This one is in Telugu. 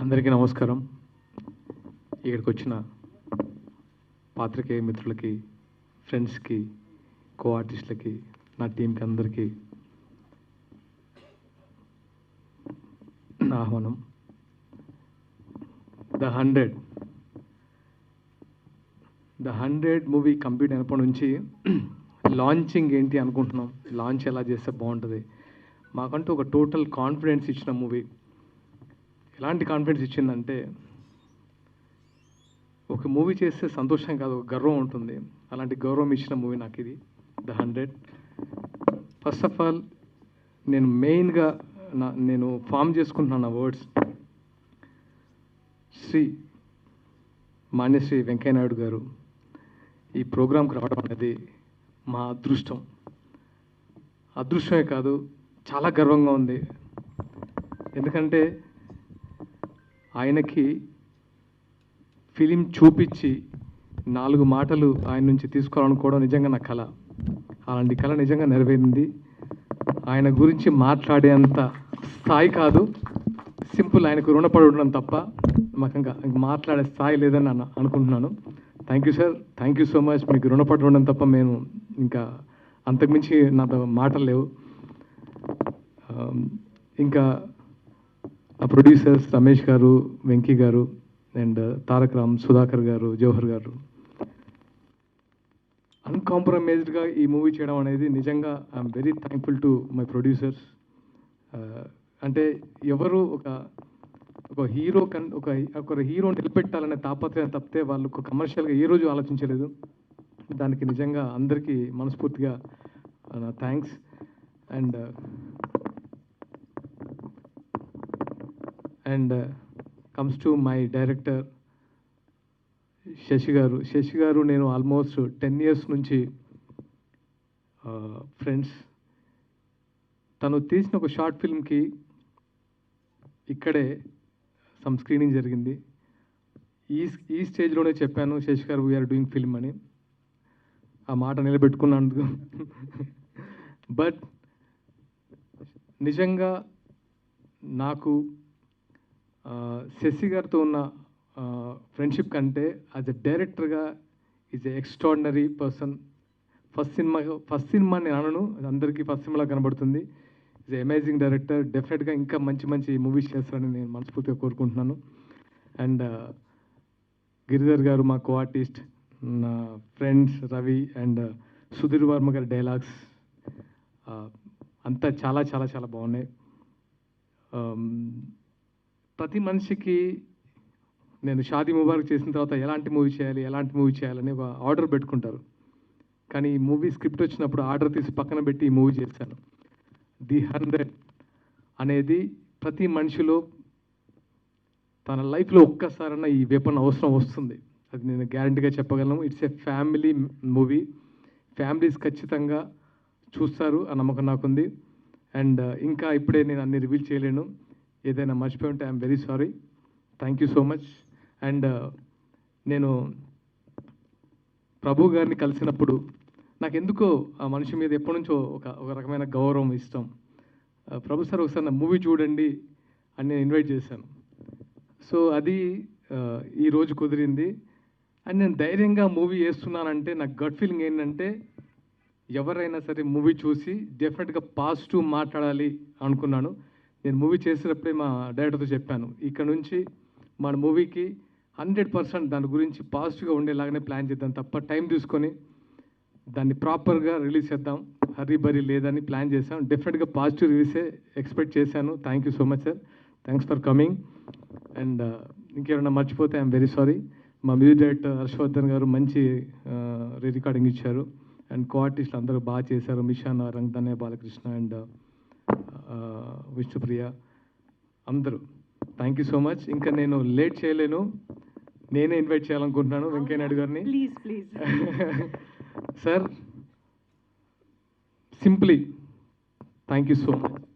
అందరికీ నమస్కారం. ఇక్కడికి వచ్చిన పాత్రికేయ మిత్రులకి ఫ్రెండ్స్కి కో ఆర్టిస్టులకి నా టీంకి అందరికీ నా ఆహ్వానం. The hundred. The hundred movie complete అయినప్పటి నుంచి లాంచింగ్ ఏంటి అనుకుంటున్నాం? లాంచ్ ఎలా చేస్తే బాగుంటుంది? మాకంటూ ఒక టోటల్ కాన్ఫిడెన్స్ ఇచ్చిన మూవీ ఎలాంటి కాన్ఫిడెన్స్ ఇచ్చిందంటే ఒక మూవీ చేస్తే సంతోషం కాదు ఒక గర్వం ఉంటుంది. అలాంటి గౌరవం ఇచ్చిన మూవీ నాకు ఇది the hundred first of all నేను మెయిన్గా నా నేను ఫామ్ చేసుకుంటున్నాను నా వర్డ్స్ శ్రీ మాన్యశ్రీ వెంకయ్యనాయుడు గారు ఈ ప్రోగ్రాంకి రావడం అనేది మా అదృష్టం. అదృష్టమే కాదు చాలా గర్వంగా ఉంది. ఎందుకంటే ఆయనకి ఫిలిం చూపించి నాలుగు మాటలు ఆయన నుంచి తీసుకోవాలనుకోవడం నిజంగా నా కళ అలాంటి కళ నిజంగా నెరవేరింది. ఆయన గురించి మాట్లాడేంత స్థాయి కాదు. సింపుల్ ఆయనకు రుణపడి ఉండడం తప్ప మాకు ఇంకా మాట్లాడే స్థాయి లేదని అనుకుంటున్నాను. Thank you sir thank you so much మీకు రుణపడి ఉండడం తప్ప మేము ఇంకా అంతకుమించి నాతో మాటలు లేవు. ఇంకా producers Ramesh garu Venky garu and uh, Tarak Ram Sudhakar garu Jawahar garu. అన్కాంప్రమైజ్డ్గా ఈ మూవీ చేయడం అనేది నిజంగా I'm very thankful to my producers అంటే ఎవరు ఒక ఒక హీరో కన్ ఒక ఒకరు హీరో నిలబెట్టాలనే తాపత్రయం తప్పితే వాళ్ళు ఒక కమర్షియల్గా ఏ రోజు ఆలోచించలేదు. దానికి నిజంగా అందరికీ మనస్ఫూర్తిగా uh, thanks and and comes to my director Sashi garu. Sashi garu నేను ఆల్మోస్ట్ టెన్ ఇయర్స్ నుంచి uh, ఫ్రెండ్స్ తను తీసిన ఒక షార్ట్ ఫిల్మ్కి ఇక్కడే సమ్ స్క్రీనింగ్ జరిగింది. ఈ ఈ స్టేజ్లోనే చెప్పాను శశి గారు వీఆర్ డూయింగ్ ఫిల్మ్ అని. ఆ మాట నిలబెట్టుకున్నందుకు. బట్ నిజంగా నాకు శశి గారితో ఉన్న ఫ్రెండ్షిప్ కంటే యాజ్ ఎ డైరెక్టర్గా is a extraordinary person first cinema first cinema నేను అనను అందరికీ ఫస్ట్ సినిమాలో కనబడుతుంది. ఈజ్ అమేజింగ్ డైరెక్టర్ డెఫినెట్గా ఇంకా మంచి మంచి మూవీస్ చేస్తారని నేను మనస్ఫూర్తిగా కోరుకుంటున్నాను. అండ్ గిరిధర్ గారు మా కో ఆర్టిస్ట్ నా ఫ్రెండ్స్ రవి అండ్ సుధీర్ వర్మ గారి డైలాగ్స్ అంతా చాలా చాలా చాలా బాగున్నాయి. Um, ప్రతి మనిషికి నేను షాదీ ముబారక్ చేసిన తర్వాత ఎలాంటి మూవీ చేయాలి ఎలాంటి మూవీ చేయాలని ఒక ఆర్డర్ పెట్టుకుంటారు. కానీ ఈ మూవీ స్క్రిప్ట్ వచ్చినప్పుడు ఆర్డర్ తీసి పక్కన పెట్టి ఈ మూవీ చేశాను. ది హండ్రెడ్ అనేది ప్రతి మనిషిలో తన లైఫ్లో ఒక్కసారన్నా ఈ వెపన్ అవసరం వస్తుంది. అది నేను గ్యారంటీగా చెప్పగలను. It's a family movie. Families ఖచ్చితంగా చూస్తారు ఆ నమ్మకం నాకుంది. అండ్ ఇంకా ఇప్పుడే నేను అన్ని రివీల్ చేయలేను. ఏదైనా మర్చిపోయి ఉంటే I'm very sorry. Thank you so much and నేను ప్రభు గారిని కలిసినప్పుడు నాకు ఎందుకో ఆ మనిషి మీద ఎప్పటి నుంచో ఒక ఒక రకమైన గౌరవం ఇష్టం. ప్రభు సార్ ఒకసారి నా మూవీ చూడండి అని నేను ఇన్వైట్ చేశాను. సో అది ఈరోజు కుదిరింది. అండ్ నేను ధైర్యంగా మూవీ వేస్తున్నానంటే నాకు గట్ ఫీలింగ్ ఏంటంటే ఎవరైనా సరే మూవీ చూసి డెఫినెట్గా పాజిటివ్ మాట్లాడాలి అనుకున్నాను. నేను మూవీ చేసినప్పుడే మా డైరెక్టర్తో చెప్పాను ఇక్కడ నుంచి మన మూవీకి హండ్రెడ్ పర్సెంట్ దాని గురించి పాజిటివ్గా ఉండేలాగానే ప్లాన్ చేద్దాం తప్ప టైం తీసుకొని దాన్ని ప్రాపర్గా రిలీజ్ చేద్దాం హరీ బరీ లేదని ప్లాన్ చేశాం. డెఫినెట్గా పాజిటివ్ రిలీజే ఎక్స్పెక్ట్ చేశాను. Thank you so much sir. Thanks for coming. And uh, ఇంకేమైనా మర్చిపోతే ఐఎమ్ వెరీ సారీ. మా మ్యూజిక్ డైరెక్టర్ హర్షవర్ధన్ గారు మంచి uh, రీ రికార్డింగ్ ఇచ్చారు. అండ్ కో ఆర్టిస్టులు అందరూ బాగా చేశారు. మిషాన్ రంగధన్య బాలకృష్ణ అండ్ uh, విష్ణుప్రియ అందరూ. థ్యాంక్ యూ సో మచ్ ఇంకా నేను లేట్ చేయలేను. నేనే ఇన్వైట్ చేయాలనుకుంటున్నాను వెంకయ్యనాయుడు గారిని. Please please sir simply thank you so much